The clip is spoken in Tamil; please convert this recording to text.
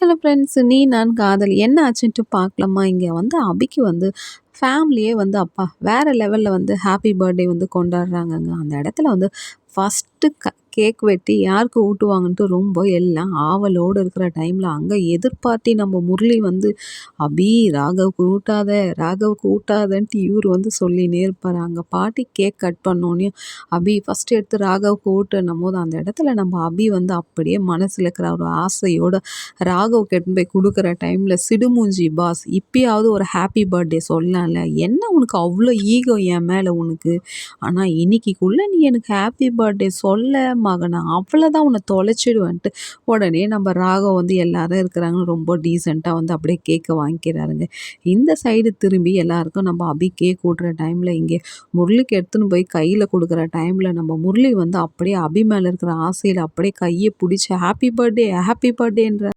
ஹலோ ஃப்ரெண்ட்ஸ் நீ நான் காதல் என்ன ஆச்சுன்ட்டு பார்க்கலாமா? இங்கே வந்து அபிக்கு வந்து ஃபேமிலியே வந்து அப்பா வேறு லெவலில் வந்து ஹாப்பி பர்த்டே வந்து கொண்டாடுறாங்கங்க. அந்த இடத்துல வந்து ஃபஸ்ட்டு க கேக் வெட்டி யாருக்கு ஊட்டுவாங்கன்ட்டு ரொம்ப எல்லாம் ஆவலோடு இருக்கிற டைமில் அங்கே எதிர்பார்த்தி நம்ம முரளி வந்து அபி ராகவுக்கு ஊட்டாத ராகவுக்கு ஊட்டாதன்ட்டு இவர் வந்து சொல்லினே இருப்பார். அங்கே பாட்டி கேக் கட் பண்ணோன்னே அபி ஃபஸ்ட்டு எடுத்து ராகவுக்கு ஊட்டுன்னும் போது அந்த இடத்துல நம்ம அபி வந்து அப்படியே மனசில் இருக்கிற ஒரு ஆசையோட ராகவுக்கு எடுத்து போய் கொடுக்குற டைமில் சிடுமூஞ்சி பாஸ் இப்பயாவது ஒரு ஹாப்பி பர்த்டே சொல்லலாம்ல என்ன உனக்கு அவ்வளோ ஈகோ என் மேலே உனக்கு? ஆனால் இன்னைக்குள்ளே நீ எனக்கு ஹாப்பி பர்த்டே பர்த்டே சொல்ல மகனா அவ்வளோதான் உன்னை தொலைச்சிடுவேன்ட்டு. உடனே நம்ம ராகம் வந்து எல்லாரும் இருக்கிறாங்க. ரொம்ப டீசெண்டாக வந்து அப்படியே கேக்கை வாங்கிக்கிறாருங்க. இந்த சைடு திரும்பி எல்லாருக்கும் நம்ம அபி கேக் விடுற டைமில் இங்கே முரளிக்கு எடுத்துன்னு போய் கையில் கொடுக்குற டைமில் நம்ம முரளி வந்து அப்படியே அபி மேலே இருக்கிற ஆசையில் அப்படியே கையை பிடிச்சி ஹாப்பி பர்த்டே ஹாப்பி பர்த்டேன்ற